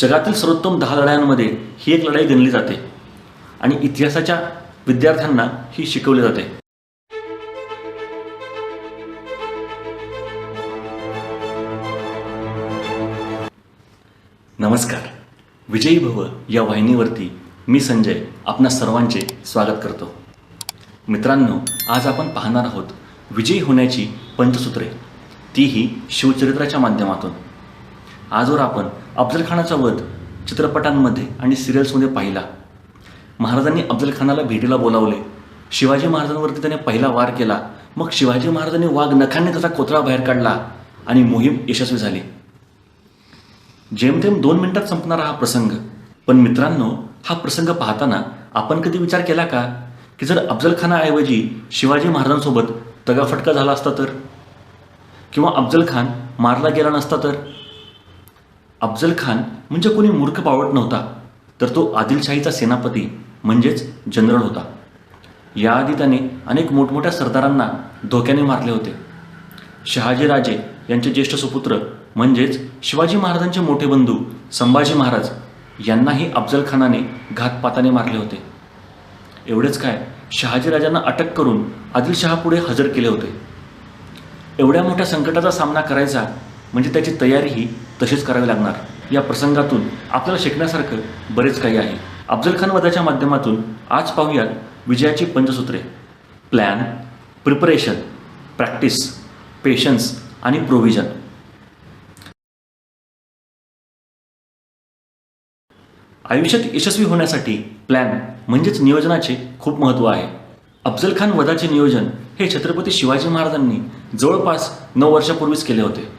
जगातील सर्वोत्तम दहा लढायांमध्ये ही एक लढाई गणली जाते आणि इतिहासाच्या विद्यार्थ्यांना ही शिकवली जाते. नमस्कार. विजयी भव या वाहिनीवरती मी संजय आपणा सर्वांचे स्वागत करतो. मित्रांनो आज आपण पाहणार आहोत विजयी होण्याची पंचसूत्रे. तीही शिवचरित्राच्या माध्यमातून. आजवर आपण अफजल खानाचा वध चित्रपटांमध्ये आणि सिरियल्समध्ये पाहिला. महाराजांनी अफजल खानाला भेटीला बोलावले. शिवाजी महाराजांवरती त्याने पहिला वार केला. मग शिवाजी महाराजांनी वाघ नखाने त्याचा कोथळा बाहेर काढला आणि मोहीम यशस्वी झाली. जेमतेम दोन मिनिटात संपणारा हा प्रसंग. पण मित्रांनो हा प्रसंग पाहताना आपण कधी विचार केला का? की जर अफजल खानाऐवजी शिवाजी महाराजांसोबत तगाफटका झाला असता तर? किंवा अफजल खान मारला गेला नसता तर? अफजल खान म्हणजे कोणी मूर्ख पावट नव्हता तर तो आदिलशाहीचा सेनापती म्हणजेच जनरल होता. याआधी त्याने अनेक मोठमोठ्या सरदारांना धोक्याने मारले होते. शहाजीराजे यांचे ज्येष्ठ सुपुत्र म्हणजेच शिवाजी महाराजांचे मोठे बंधू संभाजी महाराज यांनाही अफजल खानाने घातपाताने मारले होते. एवढेच काय शहाजीराजांना अटक करून आदिलशहापुढे हजर केले होते. एवढ्या मोठ्या संकटाचा सामना करायचा म्हणजे त्याची तयारीही तशीच करावी लागणार. या प्रसंगातून आपल्याला शिकण्यासारखं बरेच काही आहे. अफजल खान वधाच्या माध्यमातून आज पाहूयात विजयाची पंचसूत्रे. प्लॅन प्रिपरेशन प्रॅक्टिस पेशन्स आणि प्रोव्हिजन आयुष्यात यशस्वी होण्यासाठी प्लॅन म्हणजेच नियोजनाचे खूप महत्त्व आहे. अफजल खान वधाचे नियोजन हे छत्रपती शिवाजी महाराजांनी जवळपास नऊ वर्षापूर्वीच केले होते.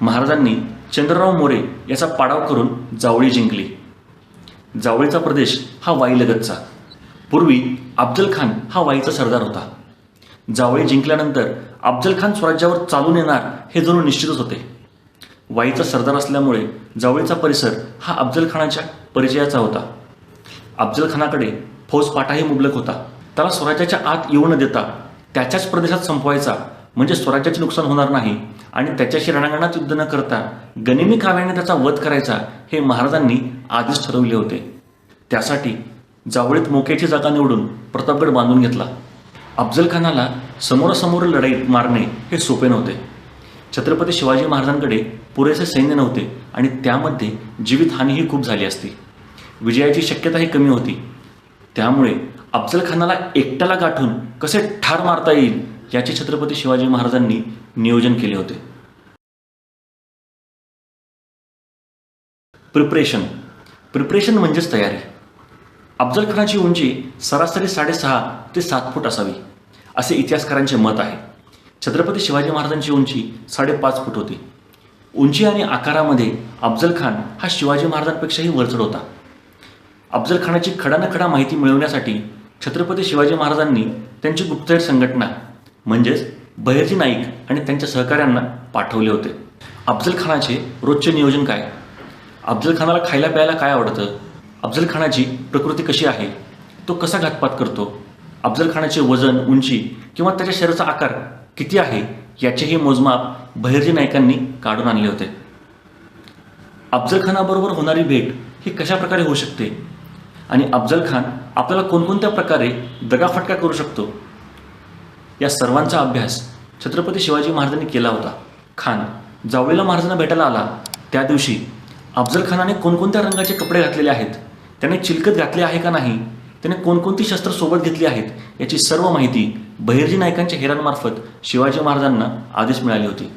महाराजांनी चंद्रराव मोरे याचा पाडाव करून जावळी जिंकली. जावळीचा प्रदेश हा वाईलगतचा. पूर्वी अफजल खान हा वाईचा सरदार होता. जावळी जिंकल्यानंतर अफजल खान स्वराज्यावर चालून येणार हे जणू निश्चितच होते. वाईचा सरदार असल्यामुळे जावळीचा परिसर हा अफजल खानाच्या परिचयाचा होता. अफजल खानाकडे फौज पाठाही मुबलक होता. त्याला स्वराज्याच्या आत येऊ न देता त्याच्याच प्रदेशात संपवायचा म्हणजे स्वराज्याचे नुकसान होणार नाही आणि त्याच्याशी रणांगणात युद्ध न करता गनिमी काव्याने त्याचा वध करायचा हे महाराजांनी आधीच ठरवले होते. त्यासाठी जावळीत मोक्याची जागा निवडून प्रतापगड बांधून घेतला. अफजल खानाला समोरासमोर लढाईत मारणे हे सोपे नव्हते. छत्रपती शिवाजी महाराजांकडे पुरेसे सैन्य नव्हते आणि त्यामध्ये जीवितहानीही खूप झाली असती. विजयाची शक्यताही कमी होती. त्यामुळे अफजल खानाला एकट्याला गाठून कसे ठार मारता येईल याचे छत्रपती शिवाजी महाराजांनी नियोजन केले होते. प्रिपरेशन. प्रिपरेशन म्हणजेच तयारी. अफजल खानाची उंची सरासरी साडेसहा ते सात फूट असावी असे इतिहासकारांचे मत आहे. छत्रपती शिवाजी महाराजांची उंची साडेपाच फूट होती. उंची आणि आकारामध्ये अफजल खान हा शिवाजी महाराजांपेक्षाही वरचढ होता. अफजल खानाची खडानखडा माहिती मिळवण्यासाठी छत्रपती शिवाजी महाराजांनी त्यांची गुप्तहेर संघटना म्हणजेच बहिर्जी नाईक आणि त्यांच्या सहकाऱ्यांना पाठवले होते. अफजल खानाचे रोजचे नियोजन काय? अफजल खानाला खायला प्यायला काय आवडतं? अफजल खानाची प्रकृती कशी आहे? तो कसा घातपात करतो? अफजल खानाचे वजन उंची किंवा त्याच्या शरीराचा आकार किती आहे याचेही मोजमाप बहिर्जी नायकांनी काढून आणले होते. अफजल खानाबरोबर होणारी भेट ही कशा प्रकारे होऊ शकते? आणि अफजल खान आपल्याला कोणकोणत्या प्रकारे दगाफटका करू शकतो? या सर्वांचा अभ्यास छत्रपती शिवाजी महाराजांनी केला होता. खान जावळीला महाराजांना भेटायला आला. त्या दिवशी अफजल खानाने कोणकोणत्या रंगाचे कपडे घातलेले आहेत? त्याने चिलकत घातले आहे का नाही? त्याने कोणकोणती शस्त्र सोबत घेतली आहेत? याची सर्व माहिती बहिर्जी नायकांच्या हेरांमार्फत शिवाजी महाराजांना आधीच मिळाली होती.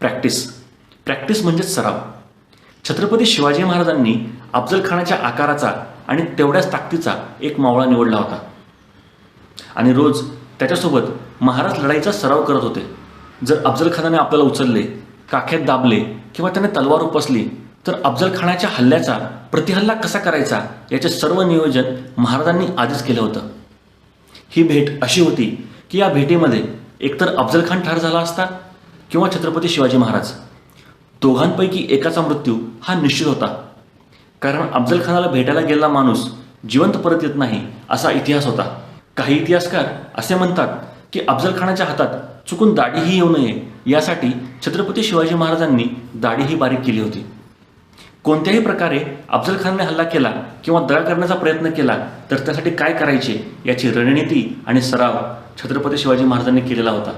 प्रॅक्टिस. प्रॅक्टिस म्हणजेच सराव. छत्रपती शिवाजी महाराजांनी अफजल खानाच्या आकाराचा आणि तेवढ्याच ताकदीचा एक मावळा निवडला होता. आणि रोज त्याच्यासोबत महाराज लढाईचा सराव करत होते. जर अफजल खानाने आपल्याला उचलले काख्यात दाबले किंवा त्याने तलवार उपसली तर अफजल खानाच्या हल्ल्याचा प्रतिहल्ला कसा करायचा याचे सर्व नियोजन महाराजांनी आधीच केलं होतं. ही भेट अशी होती की या भेटीमध्ये एकतर अफजल खान ठार झाला असता किंवा छत्रपती शिवाजी महाराज. दोघांपैकी एकाचा मृत्यू हा निश्चित होता. कारण अफजल खानाला भेटायला गेलेला माणूस जिवंत परत येत नाही असा इतिहास होता. काही इतिहासकार असे म्हणतात की अफजल खानाच्या हातात चुकून दाढीही येऊ नये यासाठी छत्रपती शिवाजी महाराजांनी दाढीही बारीक केली होती. कोणत्याही प्रकारे अफजल खानने हल्ला केला किंवा दगा करण्याचा प्रयत्न केला तर त्यासाठी काय करायचे याची रणनीती आणि सराव छत्रपती शिवाजी महाराजांनी केलेला होता.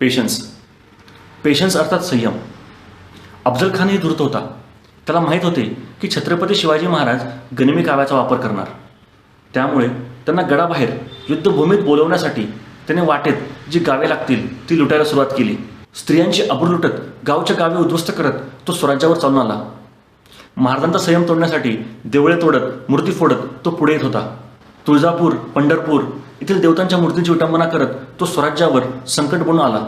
पेशन्स पेशन्स अर्थात संयम. अफजल खानही धूर्त होता. त्याला माहीत होते की छत्रपती शिवाजी महाराज गनिमी काव्याचा वापर करणार. त्यामुळे त्यांना गडाबाहेर युद्धभूमीत बोलवण्यासाठी त्याने वाटेत जी गावे लागतील ती लुटायला सुरुवात केली. स्त्रियांची अब्रू लुटत गावच्या गावे उद्ध्वस्त करत तो स्वराज्यावर चालून आला. महाराजांचा संयम तोडण्यासाठी देवळे तोडत मूर्ती फोडत तो पुढे येत होता. तुळजापूर पंढरपूर येथील देवतांच्या मूर्तींची विटंबना करत तो स्वराज्यावर संकट बनून आला.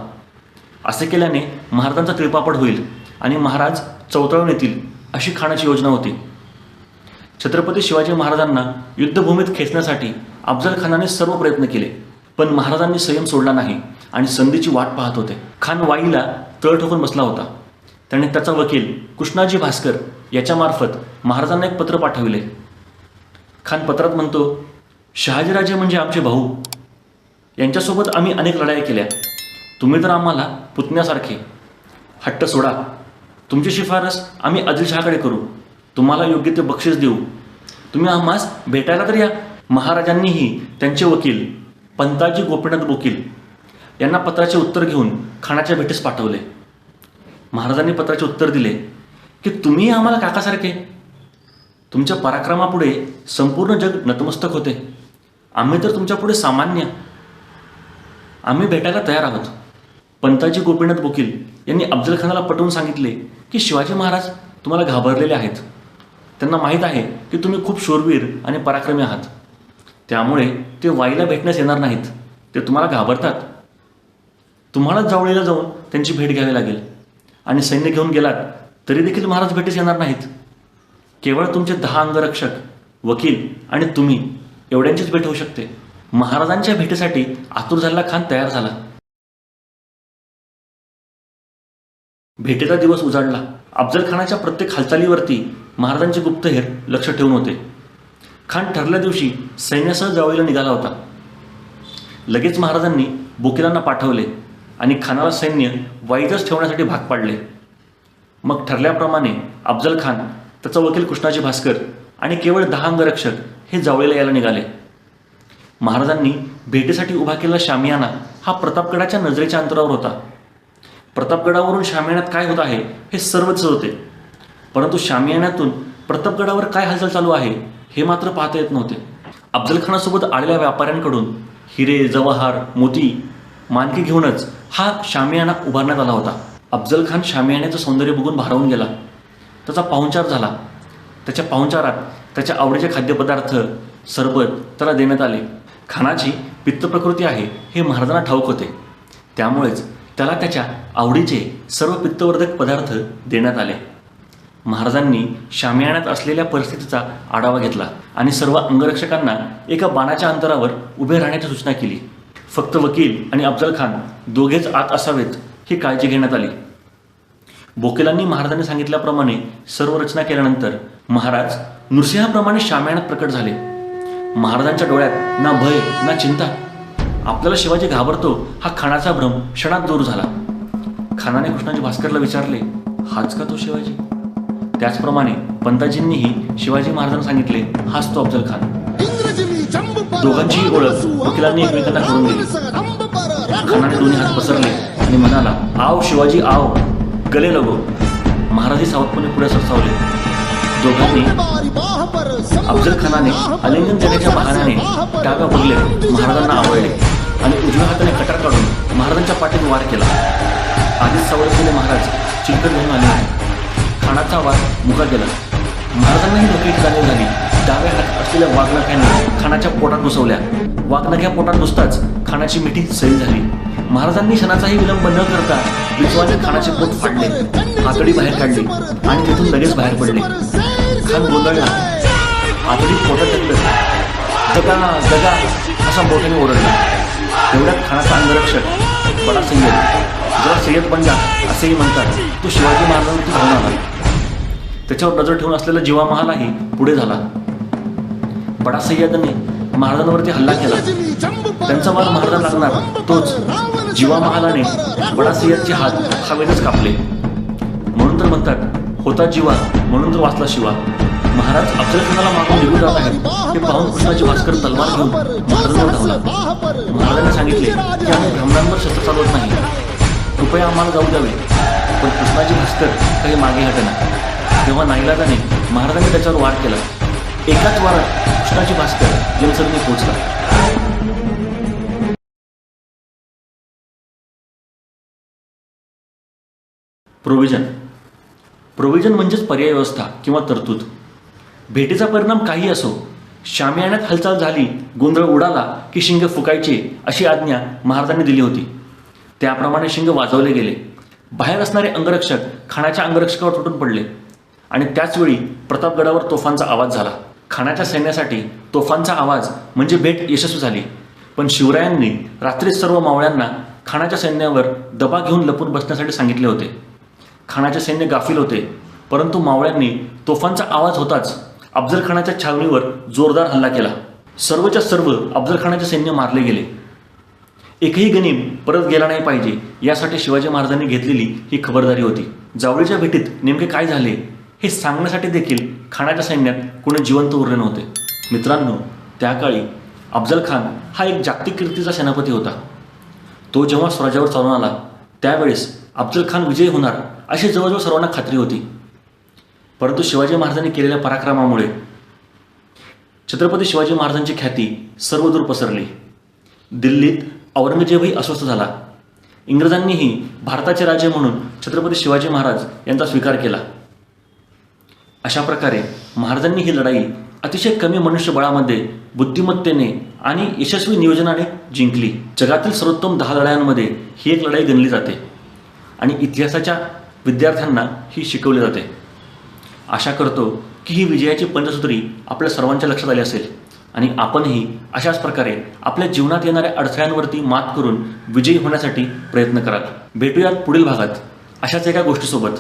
असे केल्याने महाराजांचा तिळपापड होईल. आणि महाराज चौतळून येतील अशी खाण्याची योजना होती. छत्रपती शिवाजी महाराजांना युद्धभूमीत खेचण्यासाठी अफजल खानाने सर्व प्रयत्न केले पण महाराजांनी संयम सोडला नाही आणि संधीची वाट पाहत होते. खान वाईला तळ ठोकून बसला होता. त्याने त्याचा वकील कृष्णाजी भास्कर याच्यामार्फत महाराजांना एक पत्र पाठविले. खान पत्रात म्हणतो शहाजीराजे म्हणजे आमचे भाऊ. यांच्यासोबत आम्ही अनेक लढाया केल्या. तुम्ही तर आम्हाला पुतण्यासारखे. हट्ट सोडा. तुमची शिफारस आम्ही आदिलशहाकडे करू. तुम्हाला योग्य ते बक्षीस देऊ. तुम्ही आम्हास भेटायला तर या. महाराजांनीही त्यांचे वकील पंताजी गोपीनाथ गोकील यांना पत्राचे उत्तर घेऊन खानाच्या भेटीस पाठवले. महाराजांनी पत्राचे उत्तर दिले की तुम्ही आम्हाला काकासारखे. तुमच्या पराक्रमापुढे संपूर्ण जग नतमस्तक होते. आम्ही तर तुमच्यापुढे सामान्य. आम्ही भेटायला तयार आहोत. पंताजी गोपीनाथ बोकील यांनी अफजल खानाला पटवून सांगितले की शिवाजी महाराज तुम्हाला घाबरलेले आहेत. त्यांना माहीत आहे की तुम्ही खूप शूरवीर आणि पराक्रमी आहात. त्यामुळे ते वाईला भेटण्यास येणार नाहीत. ते तुम्हाला घाबरतात. तुम्हालाच जावळीला जाऊन त्यांची भेट घ्यावी लागेल. आणि सैन्य घेऊन गेलात तरी देखील महाराज भेटीस येणार नाहीत. केवळ तुमचे दहा अंगरक्षक वकील आणि तुम्ही एवढ्यांचीच भेट होऊ शकते. महाराजांच्या भेटीसाठी आतुर झालेला खान तयार झाला. भेटीचा दिवस उजाडला. अफजल खानाच्या प्रत्येक हालचालीवरती महाराजांचे गुप्तहेर लक्ष ठेवून होते. खान ठरल्या दिवशी सैन्यासह जावळीला निघाला होता. लगेच महाराजांनी बोकिलांना पाठवले आणि खानाला सैन्य वाईजच ठेवण्यासाठी भाग पाडले. मग ठरल्याप्रमाणे अफजल खान त्याचा वकील कृष्णाजी भास्कर आणि केवळ दहा अंगरक्षक हे जावळीला यायला निघाले. महाराजांनी भेटीसाठी उभा केलेला शामियाना हा प्रतापगडाच्या नजरेच्या अंतरावर होता. प्रतापगडावरून शामियाण्यात काय होत आहे हे सर्वच होते परंतु शामियाण्यातून प्रतापगडावर काय हालचाल चालू आहे हे मात्र पाहता येत नव्हते. अफजलखानासोबत आलेल्या व्यापाऱ्यांकडून हिरे जवाहर मोती मानके घेऊनच हा शामियाना उभारण्यात आला होता. अफजल खान शामियाण्याचं सौंदर्य बघून भारावून गेला. त्याचा पाहुणचार झाला. त्याच्या पाहुणचारात त्याच्या आवडीचे खाद्यपदार्थ सरबत त्याला देण्यात आले. खानाची पित्त प्रकृती आहे हे महाराजांना ठाऊक होते. त्यामुळेच त्याला त्याच्या आवडीचे सर्व पित्तवर्धक पदार्थ देण्यात आले. महाराजांनी शामियाण्यात असलेल्या परिस्थितीचा आढावा घेतला आणि सर्व अंगरक्षकांना एका बाणाच्या अंतरावर उभे राहण्याची सूचना केली. फक्त वकील आणि अफजल खान दोघेच आत असावेत ही काळजी घेण्यात आली. बोकेलांनी महाराजांनी सांगितल्याप्रमाणे सर्व रचना केल्यानंतर महाराज नृसिंहाप्रमाणे शामियाण्यात प्रकट झाले. महाराजांच्या डोळ्यात ना भय ना चिंता आपल्याला शिवाजी घाबरतो हा खानाचा भ्रम क्षणात दूर झाला. खानाने कृष्णाजी भास्करला विचारले हाच का तो शिवाजी? त्याचप्रमाणे पंताजींनीही शिवाजी महाराजांना सांगितले हाच तो अफजल खान दोघांचीही ओळख वकिलांनी एकमेकांना करून दिली. खानाने दोन्ही हात पसरले आणि म्हणाला आव शिवाजी आव गले लगो. महाराजी सावधपणे पुढे सरसावले. दोघांनी अफजल खानाने आलिंगन देण्याच्या बहाण्याने डाव्या बघले महाराजांना आवडले आणि उजव्या हाताने कटार काढून महाराजांच्या पाठीत वार केला. आधीच सवय असलेले महाराज चिलकत घेऊन आले होते. खानाचा वार मुका गेला. महाराजांनाही डोक्याची चालली झाली डाव्या हात असलेल्या वाघनख्याने खानाच्या पोटात घुसवल्या वाघनख्या पोटात घुसताच खानाची मिठी सैल झाली. महाराजांनी क्षणाचाही विलंब न करता विश्वाने खानाचे पोट फाडले. आतडी बाहेर काढली आणि तिथून लगेच बाहेर पडले. खान गोंधळला. आतडी पोटात टाकलं. दगा दगा असा मोठ्याने ओरडला. एवढ्या खानाचा अंगरक्षक बडा सय्यद जरा सय्यद बनला जा असेही म्हणतात. तो शिवाजी महाराजांची धावून आला त्याच्यावर नजर ठेवून असलेला जीवा महालाही पुढे झाला. बडा सय्यदने महाराजांवरती हल्ला केला. त्यांचा वार महाराजा लागणार. तोच जीवा महालाने बडासियाचे हात हवेतच कापले. म्हणून तर म्हणतात होता जीवा म्हणून तर वाचला शिवा. महाराज अफजलखानाला मागून निघून जात आहेत. हे पाहून कृष्णाची भास्कर तलवार घेऊन महाराजांना धावला महाराजांनी सांगितले की आम्ही ब्राह्मणांवर शस्त्र चालवत नाही. कृपया आम्हाला जाऊ द्यावे. पण कृष्णाची भास्कर काही मागे हटेना तेव्हा नाईलाजाने महाराजांनी त्याच्यावर वार केला. एकाच वारात कृष्णाची भास्कर जलसरणी पोहोचला. प्रोव्हिजन. प्रोव्हिजन म्हणजेच पर्याय व्यवस्था किंवा तरतूद. भेटीचा परिणाम काही असो शामियाण्यात हालचाल झाली गोंधळ उडाला की शिंग फुकायचे अशी आज्ञा महाराजांनी दिली होती. त्याप्रमाणे शिंग वाजवले गेले. बाहेर असणारे अंगरक्षक खानाच्या अंगरक्षकावर तुटून पडले आणि त्याचवेळी प्रतापगडावर तोफांचा आवाज झाला. खानाच्या सैन्यासाठी तोफांचा आवाज म्हणजे भेट यशस्वी झाली. पण शिवरायांनी रात्रीच सर्व मावळ्यांना खानाच्या सैन्यावर दबा घेऊन लपून बसण्यासाठी सांगितले होते. खानाचे सैन्य गाफील होते परंतु मावळ्यांनी तोफांचा आवाज होताच अफजल खानाच्या छावणीवर जोरदार हल्ला केला. सर्वच्या सर्व अफजल खानाचे सैन्य मारले गेले. एकही गनीम परत गेला नाही पाहिजे यासाठी शिवाजी महाराजांनी घेतलेली ही खबरदारी होती. जावळीच्या भेटीत नेमके काय झाले हे सांगण्यासाठी देखील खानाच्या सैन्यात कोणी जिवंत उरले नव्हते. मित्रांनो त्या काळी अफजल खान हा एक जागतिक कीर्तीचा सेनापती होता. तो जेव्हा स्वराज्यावर चालून आला त्यावेळेस अफजल खान विजयी होणार अशी जवळजवळ सर्वांना खात्री होती. परंतु शिवाजी महाराजांनी केलेल्या पराक्रमामुळे छत्रपती शिवाजी महाराजांची ख्याती सर्वदूर पसरली. दिल्लीत औरंगजेबही अस्वस्थ झाला. इंग्रजांनीही भारताचे राजे म्हणून छत्रपती शिवाजी महाराज यांचा स्वीकार केला. अशा प्रकारे महाराजांनी ही लढाई अतिशय कमी मनुष्यबळामध्ये बुद्धिमत्तेने आणि यशस्वी नियोजनाने जिंकली. जगातील सर्वोत्तम दहा लढायांमध्ये ही एक लढाई गणली जाते आणि इतिहासाच्या विद्यार्थ्यांना ही शिकवली जाते. आशा करतो की ही विजयाची पंचसूत्री आपल्या सर्वांच्या लक्षात आली असेल. आणि आपणही अशाच प्रकारे आपल्या जीवनात येणाऱ्या अडथळ्यांवरती मात करून विजयी होण्यासाठी प्रयत्न कराल. भेटूयात पुढील भागात. अशाच एका गोष्टीसोबत.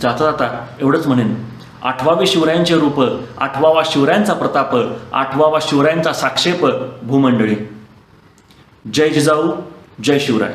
जाता जाता एवढंच म्हणेन. आठवावे शिवरायांचे रूप आठवावा शिवरायांचा प्रताप आठवावा शिवरायांचा साक्षेप भूमंडळी. जय जिजाऊ जय शिवराय.